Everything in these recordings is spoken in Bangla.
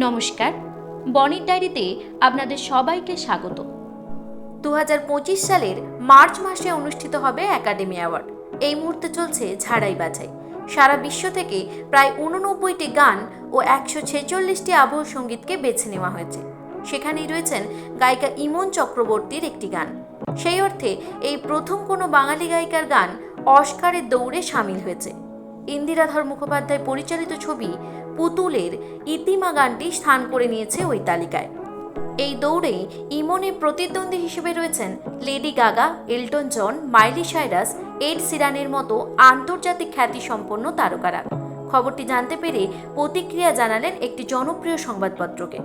নমস্কার, বনির ডায়েরিতে আপনাদের সবাইকে স্বাগত। দু হাজার পঁচিশ সালের মার্চ মাসে অনুষ্ঠিত হবে একাডেমি অ্যাওয়ার্ড। এই মুহূর্তে চলছে ঝাড়াই বাছাই। সারা বিশ্ব থেকে প্রায় উননব্বইটি গান ও একশো ছেচল্লিশটি আবহ সঙ্গীতকে বেছে নেওয়া হয়েছে। সেখানেই রয়েছেন গায়িকা ইমন চক্রবর্তীর একটি গান। সেই অর্থে এই প্রথম কোনো বাঙালি গায়িকার গান অস্কারের দৌড়ে সামিল হয়েছে। ইন্দিরাধর মুখোপাধ্যায় পরিচালিত ছবি পুতুলের ইতিমা গানটি স্থান করে নিয়েছে ওই তালিকায়। এই দৌড়ে ইমনে প্রতিদ্বন্দ্বী হিসেবে রয়েছেন Lady Gaga, Elton John, Miley Cyrus, Ed সিরানের মতো আন্তর্জাতিক খ্যাতিসম্পন্ন তারকারা। খবরটি জানতে পেরে প্রতিক্রিয়া জানালেন একটি জনপ্রিয় সংবাদপত্রকে।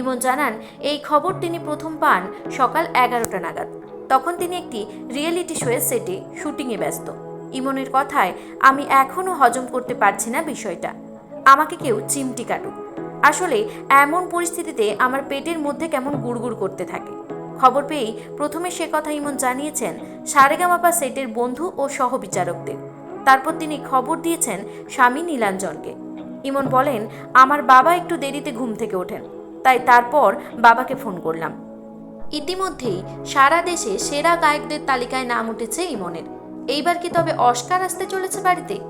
ইমন জানান, এই খবর তিনি প্রথম পান সকাল এগারোটা নাগাদ। তখন তিনি একটি রিয়েলিটি শোয়ের সেটে শুটিংয়ে ব্যস্ত। ইমনের কথায়, আমি এখনও হজম করতে পারছি না বিষয়টা। আমাকে কেউ চিমটি কাটুক। আসলে এমন পরিস্থিতিতে আমার পেটের মধ্যে কেমন গুড়গুড় করতে থাকে। খবর পেয়েই প্রথমে সে কথা ইমন জানিয়েছেন সারেগামাপা সেটের বন্ধু ও সহবিচারকদের। তারপর তিনি খবর দিয়েছেন স্বামী নীলাঞ্জনকে। ইমন বলেন, আমার বাবা একটু দেরিতে ঘুম থেকে ওঠেন, তাই তারপর বাবাকে ফোন করলাম। ইতিমধ্যেই সারা দেশে সেরা গায়কদের তালিকায় নাম উঠেছে ইমনের। এইবার কি তবে অস্কার আসতে চলেছে বাড়িতে?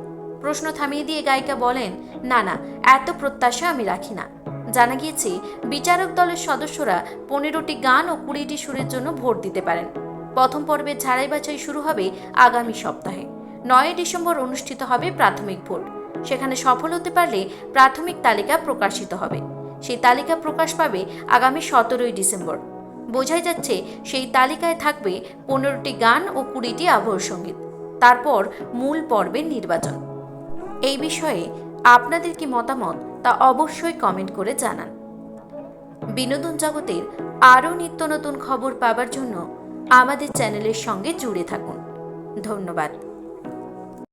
প্রশ্ন থামিয়ে দিয়ে গায়িকা বলেন, না না, এত প্রত্যাশা আমি রাখি না। জানা গিয়েছে, বিচারক দলের সদস্যরা পনেরোটি গান ও কুড়িটি সুরের জন্য ভোট দিতে পারেন। প্রথম পর্বের ঝাড়াই বাছাই শুরু হবে আগামী সপ্তাহে। নয় ডিসেম্বর অনুষ্ঠিত হবে প্রাথমিক ভোট। সেখানে সফল হতে পারলে প্রাথমিক তালিকা প্রকাশিত হবে। সেই তালিকা প্রকাশ পাবে আগামী সতেরোই ডিসেম্বর। বোঝাই যাচ্ছে, সেই তালিকায় থাকবে পনেরোটি গান ও কুড়িটি আবহ সংগীত। তারপর মূল পর্বের নির্বাচন। এই বিষয়ে আপনাদের কি মতামত তা অবশ্যই কমেন্ট করে জানান। বিনোদন জগতের আরও নিত্য নতুন খবর পাবার জন্য আমাদের চ্যানেলের সঙ্গে জুড়ে থাকুন। ধন্যবাদ।